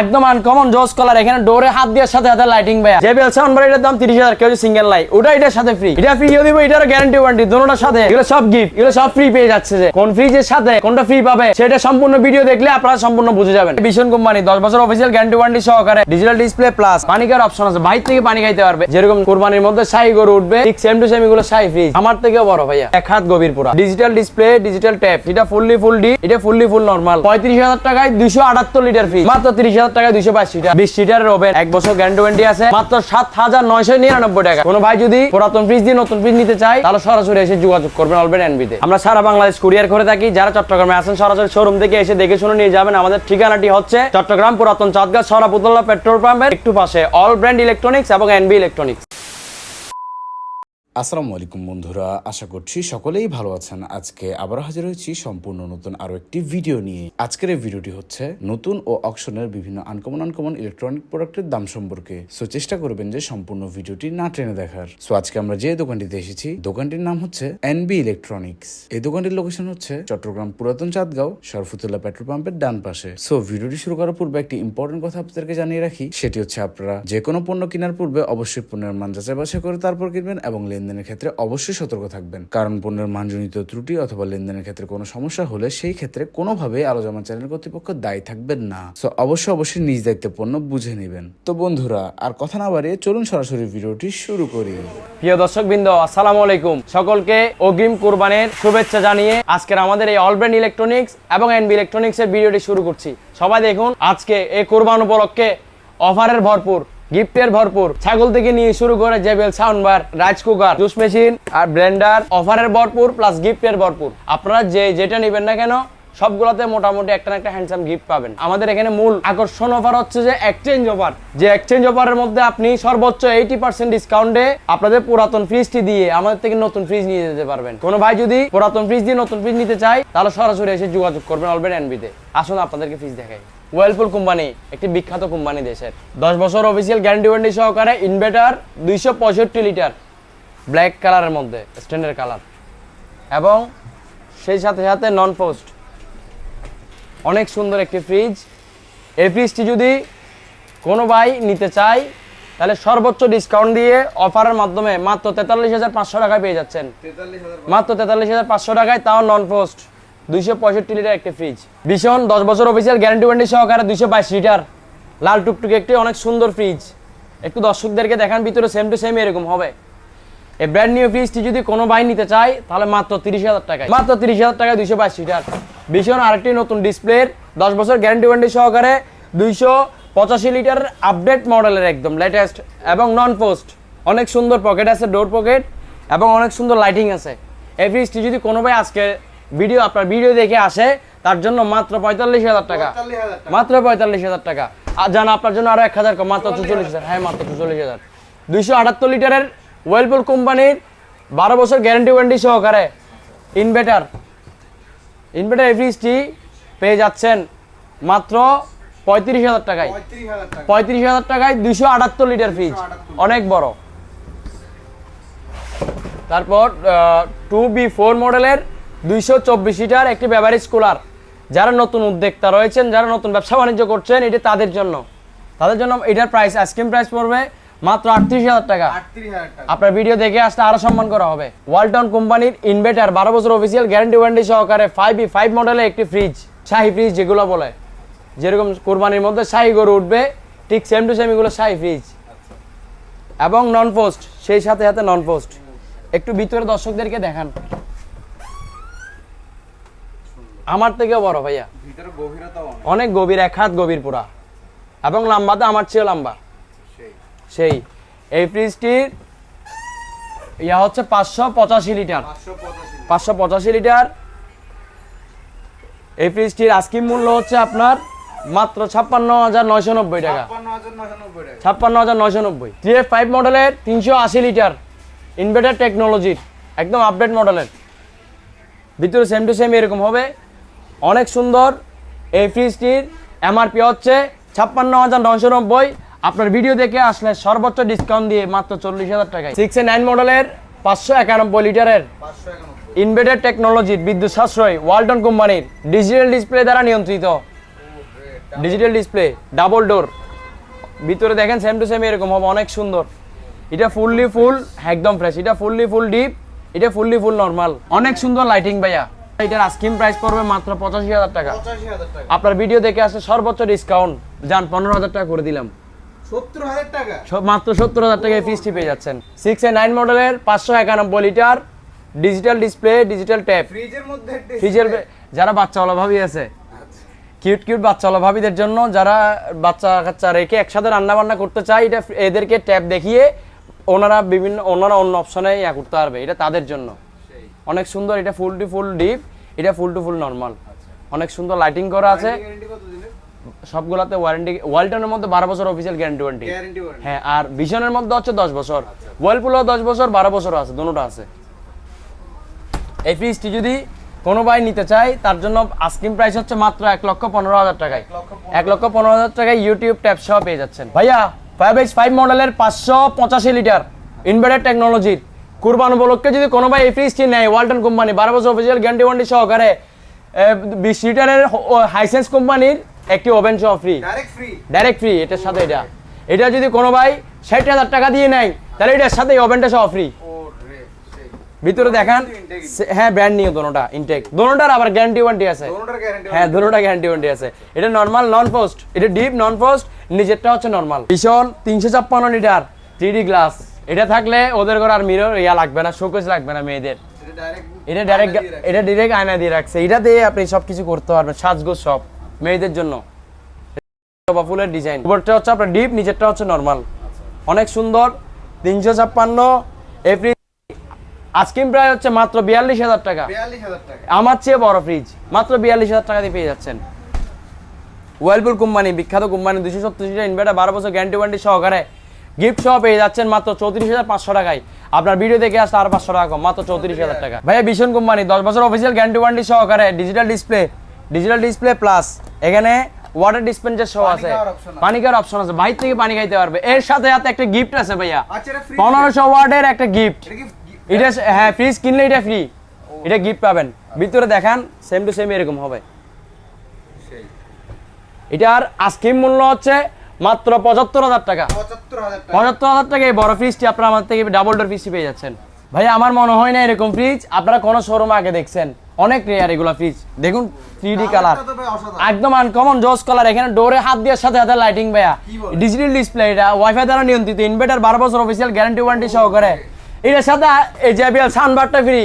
একদম আনকমন জোস কালার এখানে ডোরে হাত দেওয়ার সাথে সাথে লাইটিং ভাইয়া। যে বেল সাউন্ড এটার দাম তিরিশ হাজার, কেউ সিঙ্গেল লাইট ওটা এটার সাথে ফ্রি এটা ফ্রি দিব এটার গ্যারান্টি ওয়ারেন্টি দুটোটার সাথে। এগুলো সব গিফট এগুলো সব ফ্রি পেয়ে যাচ্ছে যে। কোন ফ্রিজের সাথে, কোনটা ফ্রি পাবে, সেটা সম্পূর্ণ ভিডিও দেখলে আপনারা সম্পূর্ণ বুঝে যাবেন। ভীষণ কোম্পানি দশ বছর অফিসিয়াল গ্যারান্টি ওয়ারেন্টি সহকারে ডিজিটাল ডিসপ্লে প্লাস পানি খাওয়ার অপশন আছে। বাইর থেকে পানি খাইতে পারবে। যেরকম কোরবানির মধ্যে সাই গরু উঠবে, ঠিক সেম টু সেম এগুলো সাই ফ্রিজ আমার থেকেও বড় ভাইয়া। এক হাত গভীর পুরা। ডিজিটাল ডিসপ্লে ডিজিটাল ট্যাপ এটা ফুললি ফুল ডি এটা ফুললি ফুল নরমাল পঁয়ত্রিশ হাজার টাকায় দুইশো আটাত্তর লিটার ফ্রিজ মাত্র তিরিশ হাজার টাকা, দুইশো বিশ সিটার এক বছর গ্যারান্টি আছে, মাত্র সাত হাজার নয়শো নিরানব্বই টাকা। কোনো ভাই যদি পুরাতন ফ্রিজ দিয়ে নতুন ফ্রিজ নিতে চায়, তাহলে সরাসরি এসে যোগাযোগ করবেন অলবেন এনবিতে আমরা সারা বাংলাদেশ কুরিয়ার করে থাকি। যারা চট্টগ্রামে আছেন, সরাসরি শোরুম থেকে এসে দেখে শুনে নিয়ে যাবেন। আমাদের ঠিকানাটি হচ্ছে চট্টগ্রাম পুরাতন চাঁদগাঁ সরাপুতলা পেট্রোল পাম্পের একটু পাশে অল ব্র্যান্ড ইলেকট্রনিক্স এবং এনবি ইলেকট্রনিক্স আসসালামু আলাইকুম বন্ধুরা, আশা করছি সকলেই ভালো আছেন। আজকে আবার হাজির হয়েছি সম্পূর্ণ নতুন আরও একটি ভিডিও নিয়ে। আজকের এই ভিডিওটি হচ্ছে নতুন ও অকশনের বিভিন্ন আনকমন আনকমন ইলেকট্রনিক প্রোডাক্টের দাম সম্পর্কে। সো চেষ্টা করবেন যে সম্পূর্ণ ভিডিওটি না টেনে দেখার। সো আজকে আমরা যে দোকানটিতে এসেছি, দোকানটির নাম হচ্ছে এনবি ইলেকট্রনিক্স এই দোকানটির লোকেশন হচ্ছে চট্টগ্রাম পুরাতন চাঁদগাঁও সরফুতুল্লাহ পেট্রোল পাম্পের ডান পাশে। সো ভিডিওটি শুরু করার পূর্বে একটি ইম্পর্টেন্ট কথা আপনাদেরকে জানিয়ে রাখি। সেটি হচ্ছে আপনারা যে কোনো পণ্য কেনার পূর্বে অবশ্যই পণ্যের মান যাচাই বাছাই করে তারপর কিনবেন এবং লেনদেনের ক্ষেত্রে অবশ্যই সতর্ক থাকবেন। কারণ পণ্যের মানজনিত ত্রুটি অথবা লেনদেনের ক্ষেত্রে কোনো সমস্যা হলে সেই ক্ষেত্রে কোনোভাবে আলোচনা চ্যানেল কর্তৃপক্ষ দায়ী থাকবেন না। সো অবশ্যই অবশ্যই নিজ দায়িত্বে পণ্য বুঝে নেবেন। তো বন্ধুরা, আর কথা না বাড়িয়ে চলুন সরাসরি ভিডিওটি শুরু করি। প্রিয় দর্শক বৃন্দ আসসালামু আলাইকুম। সকলকে অগ্রিম কোরবানের শুভেচ্ছা জানিয়ে আজকের আমাদের এই অলব্র্যান্ড ইলেকট্রনিক্স এবং এনবি ইলেকট্রনিক্স এর ভিডিওটি শুরু করছি। সবাই দেখুন, আজকে এই কোরবান উপলক্ষে অফারের ভরপুর গিফটের ভরপুর। ছাগল থেকে নিয়ে শুরু করে JBL soundbar rice cooker, juice machine আর ব্লেন্ডার অফারের ভরপুর প্লাস গিফটের ভরপুর। আপনারা যে যেটা নেবেন না কেন, সবগুলোতে মোটামুটি একটা না একটা হ্যান্ডসাম গিফট পাবেন। আমাদের এখানে মূল আকর্ষণ অফার হচ্ছে যে এক্সচেঞ্জ অফার যে এক্সচেঞ্জ অফারের মধ্যে আপনি সর্বোচ্চ এইটি পার্সেন্ট ডিসকাউন্টে আপনাদের পুরাতন ফ্রিজটি দিয়ে আমাদের থেকে নতুন ফ্রিজ নিয়ে যেতে পারবেন। কোনো ভাই যদি পুরাতন ফ্রিজ দিয়ে নতুন ফ্রিজ নিতে চায়, তাহলে সরাসরি এসে যোগাযোগ করবেন অলবেন এনবিতে। আসুন আপনাদেরকে ফ্রিজ দেখাই। ওয়েলপুল কোম্পানি একটি বিখ্যাত কোম্পানি দেশের। দশ বছর অফিসিয়াল গ্যারান্টি ওয়ারেন্টি সহকারে ইনভার্টার দুইশো পঁয়ষট্টি লিটার ব্ল্যাক কালারের মধ্যে স্ট্যান্ডার্ড কালার এবং সেই সাথে সাথে নন পোস্ট অনেক সুন্দর একটি ফ্রিজ এই ফ্রিজটি যদি কোনো ভাই নিতে চায় তাহলে সর্বোচ্চ ডিসকাউন্ট দিয়ে অফারের মাধ্যমে মাত্র তেতাল্লিশ হাজার পাঁচশো টাকায় পেয়ে যাচ্ছেন। মাত্র তেতাল্লিশ হাজার পাঁচশো টাকায় তাও নন পোস্ট দুইশো পঁয়ষট্টি লিটার একটা ফ্রিজ ভীষণ, দশ বছর অফিসিয়াল গ্যারান্টি ওয়ারেন্টি সহকারে দুইশো বাইশ লিটার লাল টুকটুকে একটি অনেক সুন্দর ফ্রিজ একটু দর্শকদেরকে দেখান, ভিতরে সেম টু সেম এরকম হবে। এই ব্র্যান্ড নিউ ফ্রিজটি যদি কোনো ভাই নিতে চায়, তাহলে মাত্র তিরিশ হাজার টাকায়। মাত্র তিরিশ হাজার টাকায় দুইশো বাইশ লিটার। ভীষণ, আরেকটি নতুন ডিসপ্লের দশ বছর গ্যারান্টি ওয়ারেন্টি সহকারে দুইশো পঁচাশি লিটার আপডেট মডেলের একদম লেটেস্ট এবং নন পোস্ট অনেক সুন্দর পকেট আছে ডোর পকেট এবং অনেক সুন্দর লাইটিং আছে। এই ফ্রিজটি যদি কোনো ভাই আজকে ভিডিও আপনার ভিডিও দেখে আসে তার জন্য মাত্র পঁয়তাল্লিশ হাজার টাকা। মাত্র পঁয়তাল্লিশ হাজার টাকা। আর জানা আপনার জন্য আরও এক হাজার মাত্র চল্লিশ হাজার। হ্যাঁ মাত্র চল্লিশ হাজার। দুইশো আটাত্তর লিটারের ওয়েলপুল কোম্পানির বারো বছর গ্যারান্টি ওয়ারেন্টি সহকারে ইনভার্টার ইনভার্টার এই ফ্রিজটি পেয়ে যাচ্ছেন মাত্র পঁয়ত্রিশ হাজার টাকায়। পঁয়ত্রিশ হাজার টাকায় দুইশো আটাত্তর লিটার ফ্রিজ অনেক বড়। তারপর টু বি ফোর মডেলের দুইশো চব্বিশ লিটার একটি বেভারেজ কুলার যারা নতুন উদ্যোক্তা রয়েছেন যারা নতুন ব্যবসা বাণিজ্য করছেন এটি তাদের জন্য। তাদের জন্য এটার প্রাইস আইসক্রিম প্রাইস পড়বে মাত্র আটত্রিশ হাজার টাকা। আপনার ভিডিও দেখে আসলে আরও সম্মান করা হবে। ওয়ালটন কোম্পানির ইনভার্টার বারো বছর অফিসিয়াল গ্যারান্টি ওয়ারেন্টি সহকারে ফাইভ ই ফাইভ মডেলের একটি ফ্রিজ শাহি ফ্রিজ যেগুলো বলে। যেরকম কোরবানির মধ্যে শাহি গরু উঠবে ঠিক সেম টু সেম এগুলো শাহি ফ্রিজ এবং নন পোস্ট সেই সাথে সাথে নন পোস্ট একটু ভিতরে দর্শকদেরকে দেখান। আমার থেকেও বড় ভাইয়া। অনেক। গভীর এক হাত গভীর পুরা। এবং লম্বাতে আমার চেয়েও লম্বা। সেই। এই ফ্রিজটির ইয়া হচ্ছে পাঁচশো পঁচাশি লিটার। পাঁচশো পঁচাশি লিটার। এই ফ্রিজটির আস্কিম মূল্য হচ্ছে আপনার মাত্র ছাপ্পান্ন হাজার নয়শো নব্বই টাকা। ছাপ্পান্ন হাজার নব্বই টাকা। ছাপ্পান্ন হাজার নয়শো নব্বই। থ্রি এফ ফাইভ মডেলের তিনশো আশি লিটার ইনভার্টার টেকনোলজির একদম আপডেট মডেলের। ভিতরে সেম টু সেম এরকম হবে। অনেক সুন্দর। এই ফ্রিজটির এমআরপি হচ্ছে ছাপ্পান্ন হাজার নশো নব্বই। আপনার ভিডিও দেখে আসলে সর্বোচ্চ ডিসকাউন্ট দিয়ে মাত্র চল্লিশ হাজার টাকায়। সিক্স নাইন মডেলের পাঁচশো একানব্বই লিটারের ইনভার্টার টেকনোলজির বিদ্যুৎ সাশ্রয় ওয়ালটন কোম্পানির ডিজিটাল ডিসপ্লে দ্বারা নিয়ন্ত্রিত। ডিজিটাল ডিসপ্লে ডাবল ডোর ভিতরে দেখেন সেম টু সেম এরকম হবে, অনেক সুন্দর। এটা ফুললি ফুল একদম ফ্রেশ এটা ফুললি ফুল ডিপ এটা ফুললি ফুল নর্মাল অনেক সুন্দর লাইটিং ভাইয়া। এটার আস্কিম প্রাইস পড়বে মাত্র পঁচাশি হাজার টাকা। আপনার ভিডিও দেখে আসে সর্বোচ্চ ডিসকাউন্ট যান পনেরো হাজার টাকা করে দিলাম। মাত্র সত্তর হাজার টাকায় ফিসটি পেয়ে যাচ্ছেন। সিক্স এ নাইন মডেলের পাঁচশো একানব্বই litre digital display digital tap ফ্রিজের মধ্যে ফ্রিজের যারা বাচ্চাওয়ালা ভাবি আছে কিউট কিউট বাচ্চাওয়ালা ভাবিদের জন্য যারা বাচ্চা কাচ্চা রেখে একসাথে রান্না বান্না করতে চায় এটা এদেরকে ট্যাপ দেখিয়ে ওনারা বিভিন্ন ওনারা অন্য অপশনে ইয়া করতে পারবে। এটা তাদের জন্য। অনেক সুন্দর এটা ফুল টু ফুল ডিপ এটা ফুল টু ফুল নর্মাল অনেক সুন্দর লাইটিং করা আছে। সবগুলাতে ওয়ারেন্টি ওয়ালটনের মধ্যে বারো বছর অফিসিয়াল গ্যারান্টি ওয়ারেন্টি হ্যাঁ আর ভিশনের মধ্যে হচ্ছে দশ বছর। ওয়ার্লপুলও দশ বছর বারো বছর আছে দুটোটা আছে। এই ফ্রিজটি যদি কোনো ভাই নিতে চায় তার জন্য আস্কিং প্রাইস হচ্ছে মাত্র এক লক্ষ পনেরো হাজার টাকায়। এক লক্ষ পনেরো। হাজার টাকায় ইউটিউব ট্যাপ সহ পেয়ে যাচ্ছেন। ভাইয়া ফাইভ এইচ ফাইভ মডেলের পাঁচশো পঁচাশি লিটার ইনভার্টার টেকনোলজির কুরবান উপলক্ষে যদি কোনো ভাই এই ফ্রিজটি নেয় ওয়ালটন কোম্পানি বারো বছর অফিসিয়াল গ্যারান্টি ওয়ারেন্টি সহকারে বিশ লিটারের হাইসেন্স কোম্পানির একটি ওভেন সহ ফ্রি ডাইরেক্ট ফ্রি এটার সাথে এটা। এটা যদি কোনো ভাই ষাট হাজার টাকা দিয়ে নেয় তাহলে এটার সাথে ওভেনটা সহ ফ্রি ভিতরে দেখান হ্যাঁ ব্র্যান্ড নিয়ে দোনোটা ইনটেক দোনোটার আবার গ্যারান্টি ওয়ারেন্টি আছে। হ্যাঁ দোনোটা গ্যারান্টি ওয়ান্টি আছে। এটা নর্মাল নন পোস্ট এটা ডিপ নন পোস্ট নিজেরটা হচ্ছে নর্মাল ভীষণ তিনশো ছাপ্পান্ন লিটার থ্রি ডি গ্লাস এটা থাকলে ওদের ঘরে আর মিরর ইয়া লাগবে না শোকেস লাগবে না মেয়েদের। এটা ডাইরেক্ট এটা ডিরেক্ট আয়না দিয়ে রাখছে। এটা দিয়ে আপনি সব কিছু করতে পারবেন সাজগোজ সব মেয়েদের জন্য। জবা ফুলের ডিজাইন উপরটা হচ্ছে আপনার ডিপ নিচেরটা হচ্ছে নর্মাল অনেক সুন্দর তিনশো ছাপ্পান্ন এপ্রিল আজকিম প্রায় হচ্ছে মাত্র বিয়াল্লিশ হাজার টাকা। আমার চেয়ে বড় ফ্রিজ মাত্র বিয়াল্লিশ হাজার টাকা দিয়ে পেয়ে যাচ্ছেন। ওয়েলপুল কোম্পানি বিখ্যাত কোম্পানি দুশো সত্তর ইনভার্টার বারো বছর গ্যারান্টি ওয়ারেন্টি সহকারে গিফট সহ পেয়ে যাচ্ছেন মাত্র চৌত্রিশ হাজার পাঁচশো টাকায়। আপনার ভিডিও দেখে আসলে আর পাঁচশো টাকা কম মাত্র চৌত্রিশ হাজার টাকা। ভাইয়া ভীষণ কোম্পানি দশ বছর অফিসিয়াল গ্যারান্টি ওয়ারেন্টি সহকারে digital display digital display plus এখানে ওয়াটার ডিসপেন্সার সহ আছে। পানি খাওয়ার অপশন আছে। বাইর থেকে পানি খাইতে পারবে। এর সাথে সাথে একটা গিফট আছে ভাইয়া। আচ্ছা পনেরোশো ওয়ার্ডের একটা গিফট এটা হ্যাঁ ফ্রিজ কিনলে এটা ফ্রি এটা গিফট পাবেন। ভিতরে দেখান সেম টু সেম এরকম হবে। এটার আস্কিম মূল্য হচ্ছে মাত্র পঁচাত্তর হাজার টাকা। পঁচাত্তর হাজার টাকা। এই বড় ফ্রিজটি আপনারা আমার থেকে ডাবল ডোর ফ্রিজটি পেয়ে যাচ্ছেন। ভাই আমার মনে হয় না এরকম ফ্রিজ আপনারা কোনো শোরুম আগে দেখছেন। অনেক রেয়ার এগুলো ফ্রিজ দেখুন থ্রি ডি কালার একদম আনকমন জোস কালার এখানে ডোরে হাত দেওয়ার সাথে সাথে লাইটিং ভাইয়া। ডিজিটাল ডিসপ্লে এটা। ওয়াইফাই দ্বারা নিয়ন্ত্রিত। ইনভার্টার বারো বছর অফিসিয়াল গ্যারান্টি ওয়ারেন্টি সহকারে। এটার সাথে এই জেবিএল সাউন্ডবারটা ফ্রি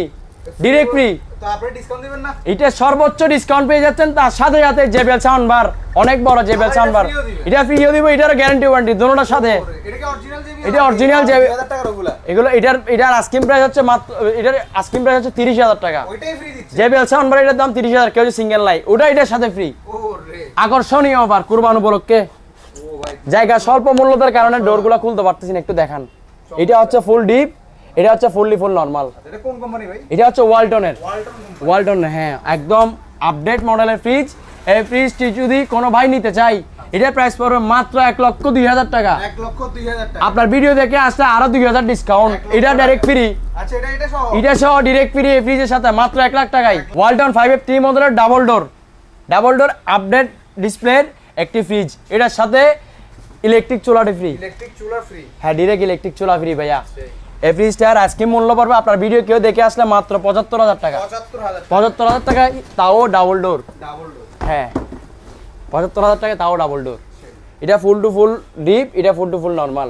ডিরেক্ট ফ্রি এটা সর্বোচ্চ ডিসকাউন্ট পেয়ে যাচ্ছেন তার সাথে সাথে জেবিএল সাউন্ড বার অনেক বড় আবার সাউন্ড বার এটা ফ্রিও দিব এটার গ্যারান্টি ওয়ারেন্টি দুটোটার সাথে। এটা অরিজিনাল জিবি এটা original JBL 2000 টাকার ওগুলা। এগুলো এটার এটার আস্কিম প্রাইস হচ্ছে মাত্র এটার আস্কিম প্রাইস হচ্ছে তিরিশ হাজার টাকা। দিচ্ছে। সাউন্ড বার এটার দাম তিরিশ হাজার কেউ সিঙ্গেল লাই ওটা এটার সাথে ফ্রি আকর্ষণীয় অফার কুরবান উপলক্ষে। জায়গা স্বল্প মূল্যতার কারণে ডোরগুলো খুলতে পারতেছি না একটু দেখান। এটা হচ্ছে ফুল ডিপ এটা হচ্ছে ফুললি ফুল নর্মাল এটা কোন কোম্পানি ভাই? এটা হচ্ছে ওয়ালটনের। ওয়ালটন হ্যাঁ একদম আপডেট মডেলের ফ্রিজ এই ফ্রিজটি যদি কোনো ভাই নিতে চাই এটার প্রাইস পড়বে মাত্র এক লক্ষ দুই হাজার টাকা। আপনার ভিডিও দেখে আসলে আরও দুই হাজার ডিসকাউন্ট এটা। ডাইরেক্ট ফ্রি আচ্ছা এটা এটা সহ? এটা সহ ডিরেক্ট ফ্রি এই ফ্রিজের সাথে মাত্র এক লাখ টাকায়। ওয়ালটন ফাইভ এফ থ্রি মডেলের double door double door update ডিসপ্লের একটি ফ্রিজ এটার সাথে ইলেকট্রিক চুলাটি ফ্রি ইলেকট্রিক চুলা ফ্রি হ্যাঁ ডিরেক্ট ইলেকট্রিক চুলা ফ্রি ভাইয়া। এই ফ্রিজটার আজকে মূল্য পড়বে আপনার ভিডিও কেউ দেখে আসলে মাত্র পঁচাত্তর হাজার টাকা। পঁচাত্তর হাজার টাকা। তাও ডাবল ডোর ডাবল ডোর হ্যাঁ। পঁচাত্তর হাজার টাকা তাও ডাবল ডোর এটা ফুল টু ফুল ডিপ এটা ফুল টু ফুল নর্মাল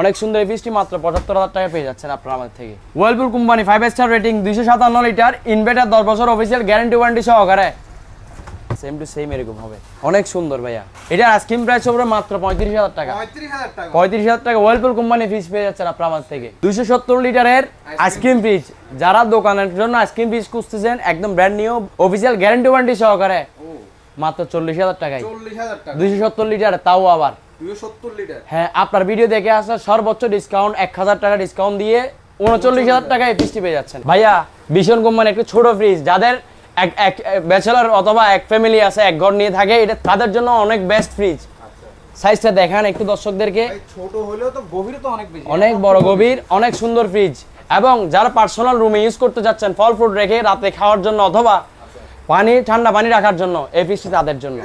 অনেক সুন্দর এই ফ্রিজটি মাত্র পঁচাত্তর হাজার টাকা পেয়ে যাচ্ছেন আপনারা আমাদের থেকে। Whirlpool company five star rating দুইশো সাতান্ন লিটার ইনভার্টার দশ বছর অফিসিয়াল গ্যারান্টি ওয়ারেন্টি সহকারে। সেম টু সেম এরকম হবে। অনেক সুন্দর ভাইয়া। এটার আস্কিম প্রাইস হবে মাত্র পঁয়ত্রিশ হাজার টাকা। পঁয়ত্রিশ হাজার টাকা। ওয়েলপুল কোম্পানি ফ্রিজ পেয়ে যাচ্ছেন আপনার আমাদের থেকে। দুইশো সত্তর লিটারের আইসক্রিম ফ্রিজ যারা দোকানের জন্য আইসক্রিম ফ্রিজ খুঁজতেছেন একদম brand new official guarantee warranty সহকারে। মাত্র চল্লিশ হাজার টাকায়। দুইশো সত্তর লিটার তাও আবার। হ্যাঁ আপনার ভিডিও দেখে আসা সর্বোচ্চ ডিসকাউন্ট এক হাজার টাকা ডিসকাউন্ট দিয়ে উনচল্লিশ হাজার টাকায় ফ্রিজটি পেয়ে যাচ্ছেন। ভাইয়া ভীষণ কোম্পানি একটু ছোট ফ্রিজ যাদের এক এক ব্যাচেলার অথবা এক ফ্যামিলি আছে এক ঘর নিয়ে থাকে এটা তাদের জন্য অনেক বেস্ট ফ্রিজ সাইজটা দেখান একটু দর্শকদেরকে। ছোট হলেও তো গভীর তো অনেক বেশি। অনেক বড় গভীর অনেক সুন্দর ফ্রিজ এবং যারা পার্সোনাল রুমে ইউজ করতে যাচ্ছেন ফল ফ্রুট রেখে রাতে খাওয়ার জন্য অথবা পানি ঠান্ডা পানি রাখার জন্য এই ফ্রিজটি তাদের জন্য।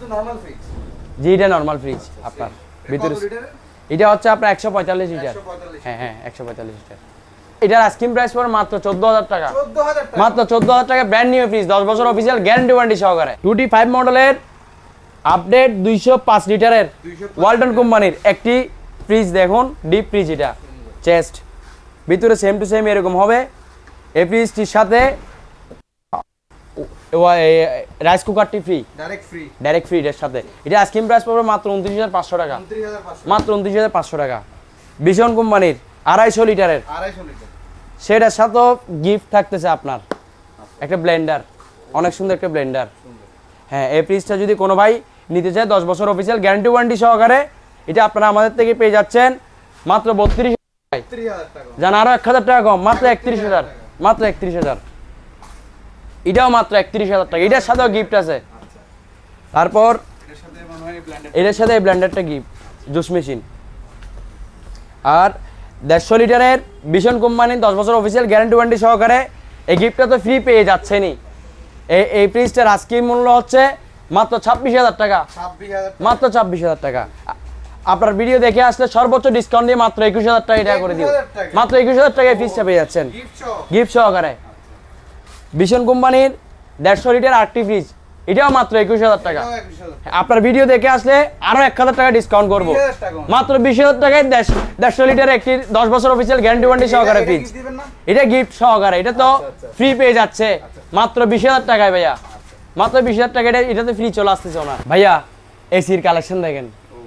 জি এটা নর্মাল ফ্রিজ আপনার। ভিতরে এটা হচ্ছে আপনার একশো পঁয়তাল্লিশ লিটার হ্যাঁ হ্যাঁ একশো পঁয়তাল্লিশ লিটার এটার আইসক্রিম প্রাইস পড়ে মাত্র চোদ্দ হাজার টাকা। মাত্র চোদ্দ হাজার টাকা ব্র্যান্ড নিউ ফ্রিজ দশ বছর অফিসিয়াল গ্যারান্টি ওয়ারেন্টি সহকারে। টুটি ফাইভ মডেলের আপডেট দুইশো পাঁচ লিটারের ওয়ালটন কোম্পানির একটি ফ্রিজ দেখুন ডিপ ফ্রিজ এটা। চেস্ট ভিতরে সেম টু সেম এরকম হবে। এই ফ্রিজটির সাথে rice কুকারটি free direct free direct free এর সাথে। এটা আইসক্রিম প্রাইস পড়বে মাত্র উনত্রিশ হাজার পাঁচশো টাকা। মাত্র উনত্রিশ হাজার পাঁচশো টাকা। ভীষণ কোম্পানির আড়াইশো লিটারের 250 লিটার সেটার সাথেও গিফট থাকতেছে আপনার। একটা ব্লেন্ডার অনেক সুন্দর একটা ব্লেন্ডার হ্যাঁ এই ফ্রিজটা যদি কোনো ভাই নিতে চায়, দশ বছর অফিসিয়াল গ্যারান্টি ওয়ারেন্টি সহকারে, এটা আপনারা আমাদের থেকে পেয়ে যাচ্ছেন মাত্র বত্রিশ 30000 টাকা। জান, আরও এক হাজার টাকা কম, মাত্র একত্রিশ হাজার, মাত্র একত্রিশ হাজার। এটাও মাত্র একত্রিশ হাজার টাকা, এটার সাথেও গিফট আছে। তারপর, এটার সাথে এই ব্লেন্ডারটা গিফট জুস মেশিন। আর দেড়শো লিটারের ভীষণ কোম্পানির দশ বছর অফিসিয়াল গ্যারান্টি ওয়ারেন্টি সহকারে এই গিফটটা তো ফ্রি পেয়ে যাচ্ছেনি এই এই ফ্রিজটার আজকের মূল্য হচ্ছে মাত্র ছাব্বিশ হাজার টাকা। মাত্র ছাব্বিশ হাজার টাকা। আপনার ভিডিও দেখে আসলে সর্বোচ্চ ডিসকাউন্ট দিয়ে মাত্র একুশ হাজার টাকা এটা করে দিও। মাত্র একুশ হাজার টাকায় ফ্রিজটা পেয়ে যাচ্ছেন। গিফট গিফট সহকারে। ভীষণ কোম্পানির দেড়শো লিটার আটটি ফ্রিজ এটাও মাত্র একুশ হাজার টাকা। আপনার ভিডিও দেখে আসলে আরও এক হাজার টাকা ডিসকাউন্ট করব। মাত্র বিশ হাজার টাকায় দেড়শো লিটার একটি দশ বছর অফিসিয়াল গ্যারান্টি ওয়ারেন্টি সহকারে ফ্রিজ এটা গিফট সহকারে এটা তো আচ্ছা, আচ্ছা। ফ্রি পেয়ে যাচ্ছে। মাত্র বিশ হাজার টাকায় ভাইয়া। মাত্র বিশ হাজার টাকা এটা এটাতে ফ্রি চলে আসতেছে ওনার। ভাইয়া এসির কালেকশন দেখেন।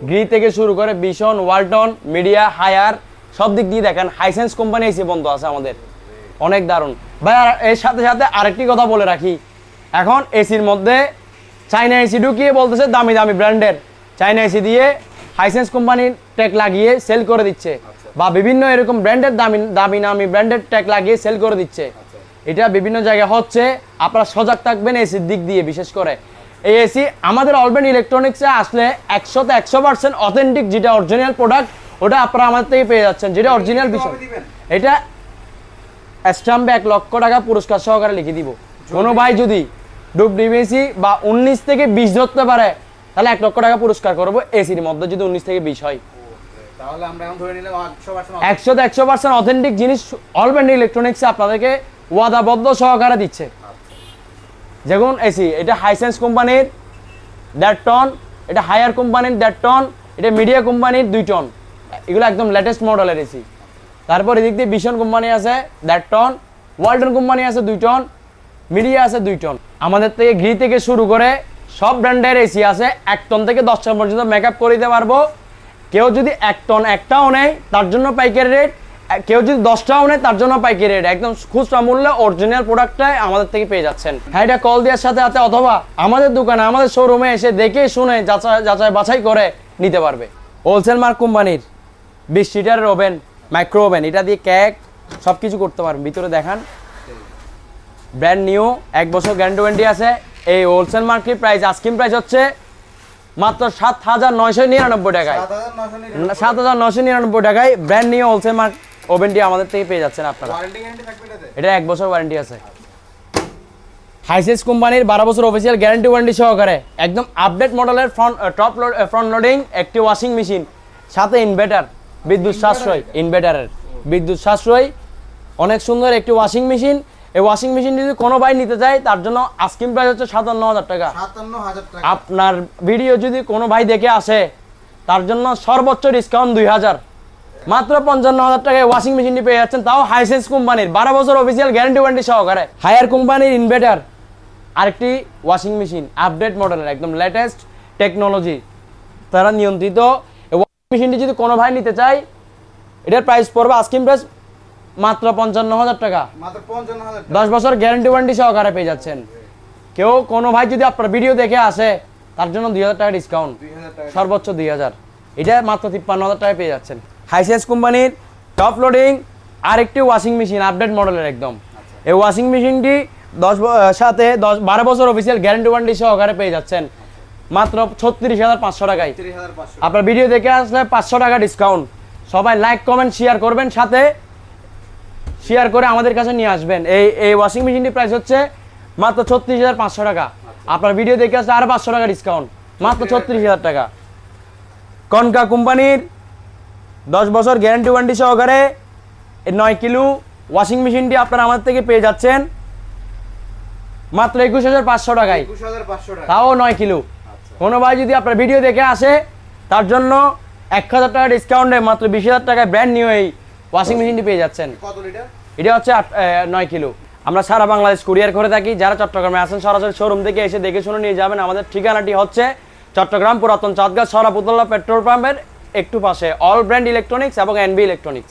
গ্রি থেকে শুরু করে বিশন ওয়ালটন মিডিয়া হায়ার সব দিক দিয়ে দেখেন হাইসেন্স কোম্পানি এসি বন্ধ আছে আমাদের। অনেক দারুণ। ভাইয়া এর সাথে সাথে আরেকটি কথা বলে রাখি। এখন এসির মধ্যে চাইনা এসি ঢুকিয়ে বলতেছে দামি দামি ব্র্যান্ডের। চাইনা এসি দিয়ে হাইসেন্স কোম্পানির ট্যাগ লাগিয়ে সেল করে দিচ্ছে। বা বিভিন্ন এরকম ব্র্যান্ডের দামি দামি নামি ব্র্যান্ডের ট্যাগ লাগিয়ে সেল করে দিচ্ছে। এটা বিভিন্ন জায়গায় হচ্ছে আপনারা সজাগ থাকবেন এসির দিক দিয়ে বিশেষ করে। এই এসি আমাদের অলবেন ইলেকট্রনিক্সে আসলে একশোতে একশো পার্সেন্ট অথেন্টিক যেটা অরিজিনাল প্রোডাক্ট ওটা আপনারা আমাদের থেকে পেয়ে যাচ্ছেন। যেটা অরিজিনাল বিষয়। এটা স্টাম্পে এক লক্ষ টাকা পুরস্কার সহকারে লিখে দিব। কোনো ভাই যদি ডুব ডিবিএসি বা উনিশ থেকে বিশ ধরতে পারে তাহলে এক লক্ষ টাকা পুরস্কার করব এসির মধ্যে যদি উনিশ থেকে বিশ হয়। নিলাম 100% একশো একশো পার্সেন্ট অথেন্টিক জিনিস অলবেন্ড ইলেকট্রনিক্সে আপনাদেরকে ওয়াদাবদ্ধ সহকারে দিচ্ছে। যেমন এসি এটা হাইসেন্স কোম্পানির দেড় টন এটা হায়ার কোম্পানির দেড় টন এটা মিডিয়া কোম্পানির দুই টন এগুলো একদম লেটেস্ট মডেলের এসি। তারপর এদিক দিয়ে ভীষণ কোম্পানি আছে দেড় টন ওয়ালটন কোম্পানি আছে দুই টন মিডিয়া আছে দুই টন আমাদের থেকে ঘি থেকে শুরু করে সব ব্র্যান্ডের এসি আছে। এক টন থেকে দশ টন পর্যন্ত মেকআপ করে দিতে পারব। কেউ যদি এক টন একটাও নেয়, তার জন্য পাইকারি রেট কেউ যদি দশটাও নেয়, তার জন্য পাইকারি রেট একদম খুচরা মূল্যে অরিজিনাল প্রোডাক্টটাই আমাদের থেকে পেয়ে যাচ্ছেন। হ্যাঁ এটা কল দেওয়ার সাথে সাথে অথবা আমাদের দোকানে, আমাদের শোরুমে এসে দেখে শুনে যাচাই যাচাই বাছাই করে নিতে পারবে। হোলসেল মার্ক কোম্পানির বিশ লিটারের ওভেন মাইক্রো ওভেন এটা দিয়ে কেক সব কিছু করতে পারবেন। ভিতরে দেখান। ব্র্যান্ড নিউ এক বছর গ্যারান্টি ওয়ারেন্টি আছে। এই হোলসেল মার্কেট প্রাইস আস্কিম প্রাইস হচ্ছে মাত্র সাত হাজার নয়শো নিরানব্বই টাকায়। সাত হাজার নশো নিরানব্বই। টাকায় ব্র্যান্ড নিউ হোলসেল মার্ক ওভেনটি আমাদের থেকে পেয়ে যাচ্ছেন আপনারা। এটা এক বছর ওয়ারেন্টি আছে। হাইসেস কোম্পানির বারো বছর অফিসিয়াল গ্যারান্টি ওয়ারেন্টি সহকারে একদম আপডেট মডেলের ফ্রন্ট টপ ফ্রন্ট লোডিং একটি ওয়াশিং মেশিন সাথে ইনভার্টার বিদ্যুৎ সাশ্রয় ইনভার্টারের বিদ্যুৎ সাশ্রয় অনেক সুন্দর একটি ওয়াশিং মেশিন এই ওয়াশিং মেশিন যদি কোনো ভাই নিতে চায় তার জন্য আস্কিম প্রাইস হচ্ছে সাতান্ন হাজার টাকা। 57000 টাকা। আপনার ভিডিও যদি কোনো ভাই দেখে আসে তার জন্য সর্বোচ্চ ডিসকাউন্ট দুই হাজার। মাত্র পঞ্চান্ন হাজার টাকায় ওয়াশিং মেশিনটি পেয়ে যাচ্ছেন তাও হাইসেন্স কোম্পানির বারো বছর অফিসিয়াল গ্যারান্টি ওয়ারেন্টি সহকারে। হায়ার কোম্পানির ইনভার্টার আরেকটি ওয়াশিং মেশিন আপডেট মডেলের একদম লেটেস্ট টেকনোলজি তারা নিয়ন্ত্রিত। এই ওয়াশিং মেশিনটি যদি কোনো ভাই নিতে চায় এটার প্রাইস পড়বে আস্কিম প্রাইস মাত্র পঞ্চান্ন হাজার টাকা। মাত্র 55000 টাকা। দশ বছর গ্যারান্টি ওয়ারেন্টি সহকারে পেয়ে যাচ্ছেন। কেউ কোনো ভাই যদি আপনার ভিডিও দেখে আসে তার জন্য দুই হাজার টাকা ডিসকাউন্ট সর্বোচ্চ দুই হাজার। এটা মাত্র তিপ্পান্ন হাজার টাকায় পেয়ে যাচ্ছেন। হাইসেন্স কোম্পানির টপ লোডিং আরেকটি ওয়াশিং মেশিন আপডেট মডেলের একদম। এই ওয়াশিং মেশিনটি দশ সাথে দশ বারো বছর অফিসিয়াল গ্যারান্টি ওয়ারেন্টি সহকারে পেয়ে যাচ্ছেন। মাত্র ছত্রিশ হাজার পাঁচশো টাকায়। আপনার ভিডিও দেখে আসলে পাঁচশো টাকা ডিসকাউন্ট সবাই লাইক কমেন্ট শেয়ার করবেন। সাথে শেয়ার করে আমাদের কাছে নিয়ে আসবেন। এই এই ওয়াশিং মেশিনটির প্রাইস হচ্ছে মাত্র ছত্রিশ হাজার পাঁচশো টাকা। আপনার ভিডিও দেখে আসলে আরও পাঁচশো টাকা ডিসকাউন্ট মাত্র ছত্রিশ হাজার টাকা। কনকা কোম্পানির দশ বছর গ্যারান্টি ওয়ারেন্টি সহকারে নয় কিলো ওয়াশিং মেশিনটি আপনারা আমাদের থেকে পেয়ে যাচ্ছেন মাত্র একুশ হাজার পাঁচশো টাকায়। তাও নয় কিলো। আচ্ছা। কোনো ভাই যদি আপনার ভিডিও দেখে আসে তার জন্য এক হাজার টাকা ডিসকাউন্টে মাত্র বিশ হাজার টাকায় ব্র্যান্ড নিউ এই ওয়াশিং মেশিনটি পেয়ে যাচ্ছেন। কত লিটার? এটা হচ্ছে নয় কিলো। আমরা সারা বাংলাদেশ কুরিয়ার করে থাকি। যারা চট্টগ্রামে আসেন সরাসরি শোরুম থেকে এসে দেখে শুনে নিয়ে যাবেন। আমাদের ঠিকানাটি হচ্ছে চট্টগ্রাম পুরাতন চাঁদগাছ সরাপুতলা পেট্রোল পাম্পের একটু পাশে। অল ব্র্যান্ড ইলেকট্রনিক্স এবং এনবি ইলেকট্রনিক্স